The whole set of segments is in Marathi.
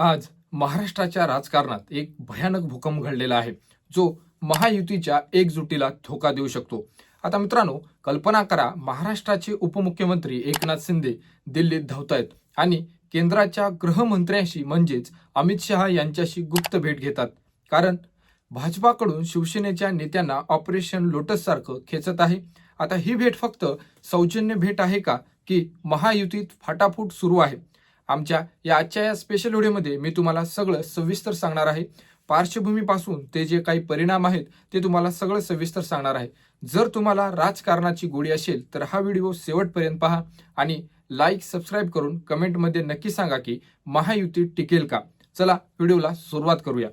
आज महाराष्ट्राच्या राजकारणात एक भयानक भूकंप घडलेला आहे जो महायुतीच्या एकजुटीला धोका देऊ शकतो. आता मित्रांनो कल्पना करा महाराष्ट्राचे उपमुख्यमंत्री एकनाथ शिंदे दिल्लीत धावतायत आणि केंद्राच्या गृहमंत्र्यांशी म्हणजेच अमित शहा यांच्याशी गुप्त भेट घेतात. कारण भाजपाकडून शिवसेनेच्या नेत्यांना ऑपरेशन लोटस सारखं खेचत आहे. आता ही भेट फक्त सौजन्य भेट आहे का की महायुतीत फाटाफूट सुरू आहे? आमच्या या आजच्या या स्पेशल व्हिडिओमध्ये मी तुम्हाला सगळं सविस्तर सांगणार आहे. पार्श्वभूमीपासून ते जे काही परिणाम आहेत ते तुम्हाला सगळं सविस्तर सांगणार आहे. जर तुम्हाला राजकारणाची गोडी असेल तर हा व्हिडिओ शेवटपर्यंत पहा आणि लाईक सबस्क्राईब करून कमेंटमध्ये नक्की सांगा की महायुती टिकेल का? चला व्हिडिओला सुरुवात करूया.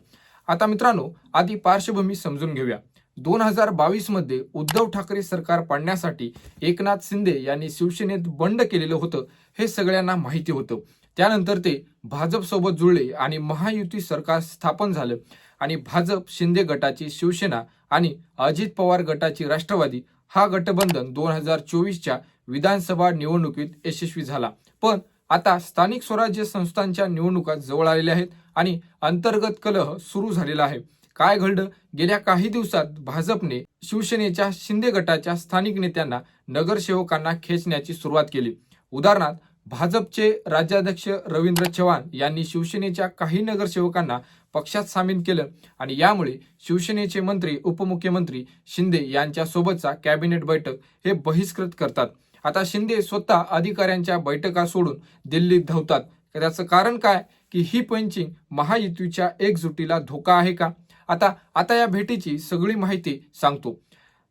आता मित्रांनो आधी पार्श्वभूमी समजून घेऊया. दोन हजार बावीसमध्ये उद्धव ठाकरे सरकार पाडण्यासाठी एकनाथ शिंदे यांनी शिवसेनेत बंड केलेलं होतं हे सगळ्यांना माहिती होतं. त्यानंतर ते भाजपसोबत जुळले आणि महायुती सरकार स्थापन झालं. आणि भाजप शिंदे गटाची शिवसेना आणि अजित पवार गटाची राष्ट्रवादी हा गटबंधन दोन हजार चोवीसच्या विधानसभा निवडणुकीत यशस्वी झाला. पण आता स्थानिक स्वराज्य संस्थांच्या निवडणुका जवळ आलेल्या आहेत आणि अंतर्गत कलह सुरू झालेला आहे. काय घडलं? गेल्या काही दिवसात भाजपने शिवसेनेच्या शिंदे गटाच्या स्थानिक नेत्यांना नगरसेवकांना खेचण्याची सुरुवात केली. उदाहरणार्थ भाजपचे राज्याध्यक्ष रवींद्र चव्हाण यांनी शिवसेनेच्या काही नगरसेवकांना पक्षात सामील केलं आणि यामुळे शिवसेनेचे मंत्री उपमुख्यमंत्री शिंदे यांच्या सोबतचा कॅबिनेट बैठक हे बहिष्कृत करतात. आता शिंदे स्वतः अधिकाऱ्यांच्या बैठका सोडून दिल्लीत धावतात. त्याचं कारण काय? की ही पंचिंग महायुतीच्या एकजुटीला धोका आहे का? आता आता या भेटीची सगळी माहिती सांगतो.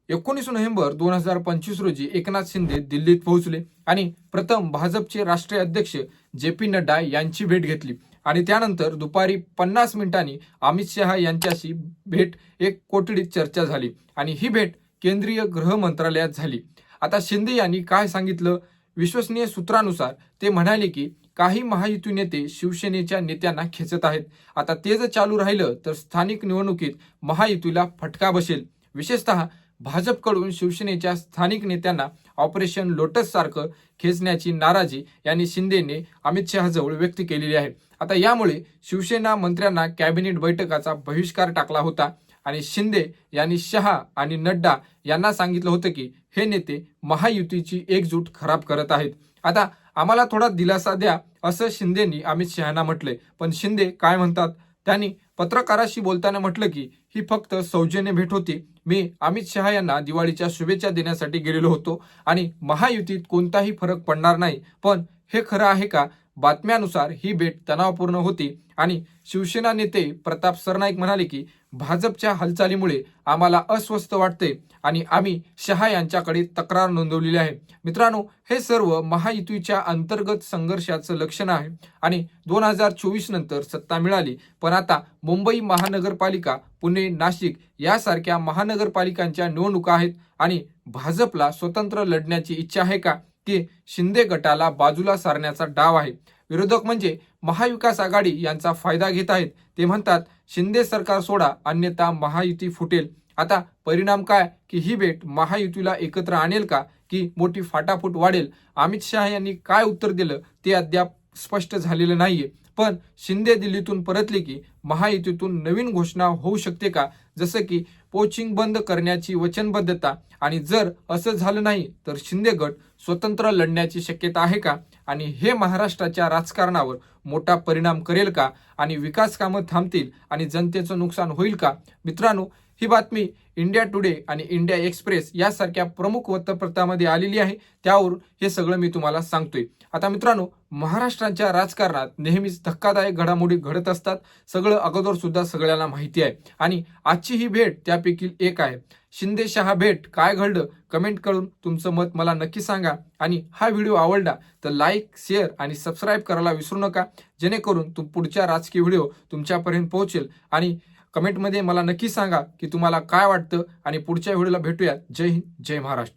एकोणीस नोव्हेंबर दोन हजार पंचवीस रोजी एकनाथ शिंदे दिल्लीत पोहोचले आणि प्रथम भाजपचे राष्ट्रीय अध्यक्ष जे पी नड्डा यांची भेट घेतली. आणि त्यानंतर दुपारी पन्नास मिनिटांनी अमित शहा यांच्याशी भेट एक कोठडीत चर्चा झाली आणि ही भेट केंद्रीय गृह मंत्रालयात झाली. आता शिंदे यांनी काय सांगितलं? विश्वसनीय सूत्रानुसार ते म्हणाले की काही महायुती नेते शिवसेनेच्या नेत्यांना खेचत आहेत. आता ते जर चालू राहिलं तर स्थानिक निवडणुकीत महायुतीला फटका बसेल. विशेषतः भाजपकडून शिवसेनेच्या स्थानिक नेत्यांना ऑपरेशन लोटस सारखं खेचण्याची नाराजी यांनी शिंदेने अमित शहाजवळ व्यक्त केलेली आहे. आता यामुळे शिवसेना मंत्र्यांना कॅबिनेट बैठकाचा बहिष्कार टाकला होता आणि शिंदे यांनी शहा आणि नड्डा यांना सांगितलं होतं की हे नेते महायुतीची एकजूट खराब करत आहेत. आता आम्हाला थोडा दिलासा द्या असं शिंदेनी अमित शहाना म्हटलंय. पण शिंदे काय म्हणतात? त्यांनी पत्रकाराशी बोलताना म्हटलं की ही फक्त सौजन्य भेट होती. मी अमित शहा यांना दिवाळीच्या शुभेच्छा देण्यासाठी गेलेलो होतो आणि महायुतीत कोणताही फरक पडणार नाही. पण हे खरं आहे का? बातम्यानुसार ही भेट तणावपूर्ण होती आणि शिवसेना नेते प्रताप सरनाईक म्हणाले की भाजपच्या हालचालीमुळे आम्हाला अस्वस्थ वाटते आणि आम्ही शहा यांच्याकडे तक्रार नोंदवलेली आहे. मित्रांनो हे सर्व महायुतीच्या अंतर्गत संघर्षाचं लक्षण आहे आणि दोन हजार चोवीस नंतर सत्ता मिळाली. पण आता मुंबई महानगरपालिका पुणे नाशिक यासारख्या महानगरपालिकांच्या निवडणुका आहेत आणि भाजपला स्वतंत्र लढण्याची इच्छा आहे का? की शिंदे गटाला बाजूला सारण्याचा डाव आहे. विरोधक म्हणजे महाविकास आघाडी यांचा फायदा घेत आहेत. ते म्हणतात शिंदे सरकार सोडा अन्यथा महायुती फुटेल. आता परिणाम काय? की ही भेट महायुतीला एकत्र आणेल का? की मोठी फाटाफूट वाढेल? अमित शहा यांनी काय उत्तर दिलं? ते अद्याप स्पष्ट झालेलं नाहीये. पण शिंदे दिल्लीतून परतले की महायुतीतून नवीन घोषणा होऊ शकते का? जसं की पोचिंग बंद करण्याची वचनबद्धता. आणि जर असं झालं नाही तर शिंदे गट स्वतंत्र लढण्याची शक्यता आहे का? आणि हे महाराष्ट्राच्या राजकारणावर मोठा परिणाम करेल का? आणि विकास कामं थांबतील आणि जनतेचं नुकसान होईल का? मित्रांनो ही बातमी इंडिया टुडे आणि इंडिया एक्सप्रेस यासारख्या प्रमुख वृत्तपत्रामध्ये आलेली आहे. त्यावरून हे सगळं मी तुम्हाला सांगतोय. आता मित्रांनो महाराष्ट्राच्या राजकारणात नेहमीच धक्कादायक घडामोडी घडत असतात. सगळं अगोदर सुद्धा सगळ्यांना माहिती आहे. आणि आजची ही भेट त्या त्यापैकी एक आहे. शिंदे शहा भेट काय घडलं? कमेंट करून तुमचं मत मला नक्की सांगा. आणि हा व्हिडिओ आवडला तर लाईक शेअर आणि सबस्क्राईब करायला विसरू नका. जेणेकरून तुम पुढच्या राजकीय व्हिडिओ तुमच्यापर्यंत पोहोचेल. आणि कमेंटमध्ये मला नक्की सांगा की तुम्हाला काय वाटतं? आणि पुढच्या व्हिडिओला भेटूया जय हिंद जय महाराष्ट्र.